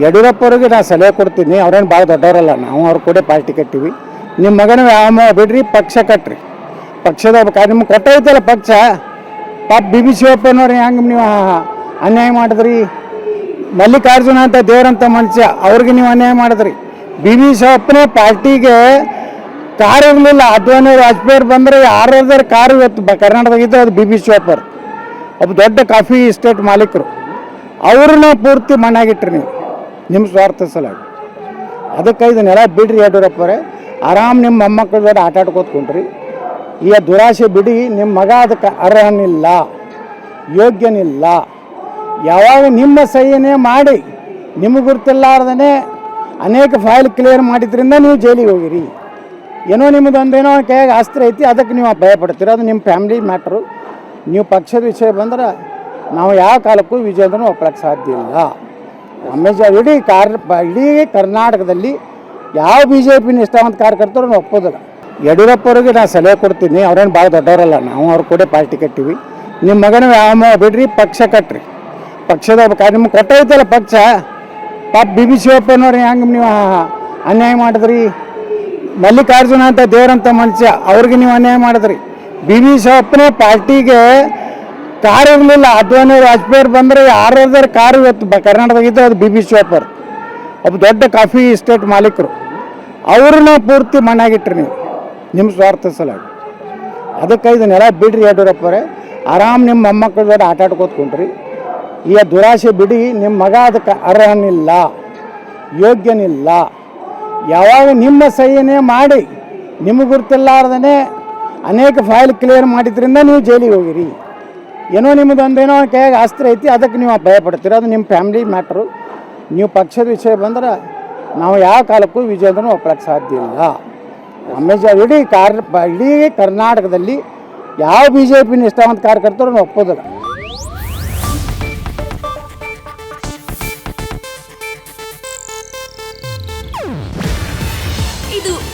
ಯಡಿಯೂರಪ್ಪವ್ರಿಗೆ ನಾನು ಸಲಹೆ ಕೊಡ್ತೀನಿ, ಅವ್ರೇನು ಭಾಳ ದೊಡ್ಡವರಲ್ಲ, ನಾವು ಅವ್ರ ಕೂಡ ಪಾರ್ಟಿ ಕಟ್ಟಿವಿ. ನಿಮ್ಮ ಮಗನ ವ್ಯಾಯಾಮ ಬಿಡ್ರಿ, ಪಕ್ಷ ಕಟ್ಟ್ರಿ ಪಕ್ಷದ ನಿಮ್ಗೆ ಕೊಟ್ಟೈತಲ್ಲ ಪಕ್ಷ? ಪಾಪ ಬಿ ಬಿ ಶಿವಪ್ಪನವ್ರು ಹೆಂಗೆ ನೀವು ಅನ್ಯಾಯ ಮಾಡಿದ್ರಿ? ಮಲ್ಲಿಕಾರ್ಜುನ ಅಂತ ದೇವರಂತ ಮನುಷ್ಯ, ಅವ್ರಿಗೆ ನೀವು ಅನ್ಯಾಯ ಮಾಡಿದ್ರಿ. ಬಿ ಬಿ ಶಿವಪ್ಪನೇ ಪಾರ್ಟಿಗೆ ಕಾರ್ ಇರಲಿಲ್ಲ, ಅದ್ವಾನಿ ವಾಜಪೇಯಿ ಬಂದರೆ ಯಾರಾದ್ರೆ ಕಾರ್ ಇವತ್ತು ಬ- ಕರ್ನಾಟಕದಾಗ ಇದ್ದರೆ ಅದು ಬಿ ಬಿ ಶಿವಪ್ಪರು ಒಬ್ಬ ದೊಡ್ಡ ಕಾಫಿ ಎಸ್ಟೇಟ್ ಮಾಲೀಕರು. ಅವ್ರನ್ನ ಪೂರ್ತಿ ಮಣ್ಣಾಗಿಟ್ರಿ ನೀವು. ನಿಮ್ಮ ಸ್ವಾರ್ಥ ಸಲಾಗಿ ಅದಕ್ಕೆ ಇದನ್ನೆಲ್ಲ ಬಿಡ್ರಿ ಯಡಿಯೂರಪ್ಪರೇ. ಆರಾಮ್ ನಿಮ್ಮ ಮೊಮ್ಮಕ್ಕಳ ಜೊತೆ ಆಟ ಆಡ್ಕೋತ ಕುಂಡ್ರಿ. ಈ ದುರಾಸೆ ಬಿಡಿ, ನಿಮ್ಮ ಮಗ ಅದಕ್ಕೆ ಅರ್ಹನಿಲ್ಲ, ಯೋಗ್ಯನಿಲ್ಲ. ಯಾವಾಗ ನಿಮ್ಮ ಸಹಿನೇ ಮಾಡಿ, ನಿಮಗೆ ಗುರುತಿಲ್ಲಾರ್ದೇ ಅನೇಕ ಫೈಲ್ ಕ್ಲಿಯರ್ ಮಾಡಿದ್ರಿಂದ ನೀವು ಜೈಲಿಗೆ ಹೋಗಿರಿ. ಏನೋ ನಿಮ್ಮದು ಏನೋ ಕೈಯಾಗ ಆಸ್ತಿ ಐತಿ, ಅದಕ್ಕೆ ನೀವು ಭಯ ಪಡ್ತೀರ ಅದು ನಿಮ್ಮ ಫ್ಯಾಮಿಲಿ ಮ್ಯಾಟ್ರು. ನೀವು ಪಕ್ಷದ ವಿಷಯ ಬಂದ್ರೆ ನಾವು ಯಾವ ಕಾಲಕ್ಕೂ ವಿಜಯದನ್ನು ಒಪ್ಪಳಕ್ಕೆ ಸಾಧ್ಯ ಇಲ್ಲ. ಆಮೇಲೆ ಇಡೀ ಕಾರ್ ಇಡೀ ಕರ್ನಾಟಕದಲ್ಲಿ ಯಾವ ಬಿ ಜೆ ಪಿನ ಇಷ್ಟವಂತ ಕಾರ್ಯಕರ್ತರು ಒಪ್ಪೋದಿಲ್ಲ. ಯಡಿಯೂರಪ್ಪವ್ರಿಗೆ ನಾನು ಸಲಹೆ ಕೊಡ್ತೀನಿ, ಅವ್ರೇನು ಭಾಳ ದೊಡ್ಡವರಲ್ಲ, ನಾವು ಅವ್ರ ಕೂಡ ಪಾರ್ಟಿ ಕಟ್ಟಿವಿ. ನಿಮ್ಮ ಮಗನ ವ್ಯಾಯಾಮ ಬಿಡ್ರಿ ಪಕ್ಷ ಕಟ್ಟ್ರಿ ಪಕ್ಷದ ನಿಮ್ಗೆ ಕೊಟ್ಟೈತಲ್ಲ ಪಕ್ಷ? ಪಾಪ ಬಿ ಬಿ ಶಿವಪ್ಪನವ್ರು ಹೆಂಗೆ ನೀವು ಅನ್ಯಾಯ ಮಾಡಿದ್ರಿ? ಮಲ್ಲಿಕಾರ್ಜುನ ಅಂತ ದೇವರಂತ ಮನುಷ್ಯ, ಅವ್ರಿಗೆ ನೀವು ಅನ್ಯಾಯ ಮಾಡಿದ್ರಿ. ಬಿ ಬಿ ಶಿವಪ್ಪನೇ ಪಾರ್ಟಿಗೆ ಕಾರ್ ಇರಲಿಲ್ಲ, ಅದ್ವಾನಿ ವಾಜಪೇಯಿ ಬಂದರೆ ಯಾರಾದ್ರೂ ಕಾರ್ ಇವತ್ತು ಬ- ಕರ್ನಾಟಕದಾಗ ಇದ್ದು ಅದು ಬಿ ಬಿ ಶಿವಪ್ಪರು ಒಬ್ಬ ದೊಡ್ಡ ಕಾಫಿ ಎಸ್ಟೇಟ್ ಮಾಲೀಕರು. ಅವ್ರನ್ನ ಪೂರ್ತಿ ಮಣ್ಣಾಗಿಟ್ರಿ ನೀವು ನಿಮ್ಮ ಸ್ವಾರ್ಥ ಸಲಾಗಿ. ಅದಕ್ಕೆ ಇದನ್ನೆಲ್ಲ ಬಿಡ್ರಿ ಯಡಿಯೂರಪ್ಪರೇ ಆರಾಮ್ ನಿಮ್ಮ ಮೊಮ್ಮಕ್ಕಳ ಜೊತೆ ಆಟ ಆಡ್ಕೋತ್ಕೊಂಡ್ರಿ ಈ ದುರಾಸೆ ಬಿಡಿ ನಿಮ್ಮ ಮಗ ಅದಕ್ಕೆ ಅರ್ಹನಿಲ್ಲ, ಯೋಗ್ಯನಿಲ್ಲ. ಯಾವಾಗ ನಿಮ್ಮ ಸಹಿನೇ ಮಾಡಿ, ನಿಮಗೆ ಗುರುತಿಲ್ಲಾರ್ದೇ ಅನೇಕ ಫೈಲ್ ಕ್ಲಿಯರ್ ಮಾಡಿದ್ರಿಂದ ನೀವು ಜೈಲಿಗೆ ಹೋಗಿರಿ. ಏನೋ ನಿಮ್ಮದು ಒಂದೇನೋ ಕೈಯಾಗ ಆಸ್ತಿ ಐತಿ, ಅದಕ್ಕೆ ನೀವು ಭಯ ಪಡ್ತೀರ ಅದು ನಿಮ್ಮ ಫ್ಯಾಮಿಲಿ ಮ್ಯಾಟ್ರು. ನೀವು ಪಕ್ಷದ ವಿಷಯ ಬಂದ್ರೆ ನಾವು ಯಾವ ಕಾಲಕ್ಕೂ ವಿಜಯದನ್ನು ಒಪ್ಪಳಕ್ಕೆ ಸಾಧ್ಯ ಇಲ್ಲ. ಆಮೇಲೆ ಇಡೀ ಕಾರ್ ಇಡೀ ಕರ್ನಾಟಕದಲ್ಲಿ ಯಾವ ಬಿ ಜೆ ಪಿ ನಿಷ್ಠಾವಂತ ಕಾರ್ಯಕರ್ತರು ಒಪ್ಪೋದಿಲ್ಲ.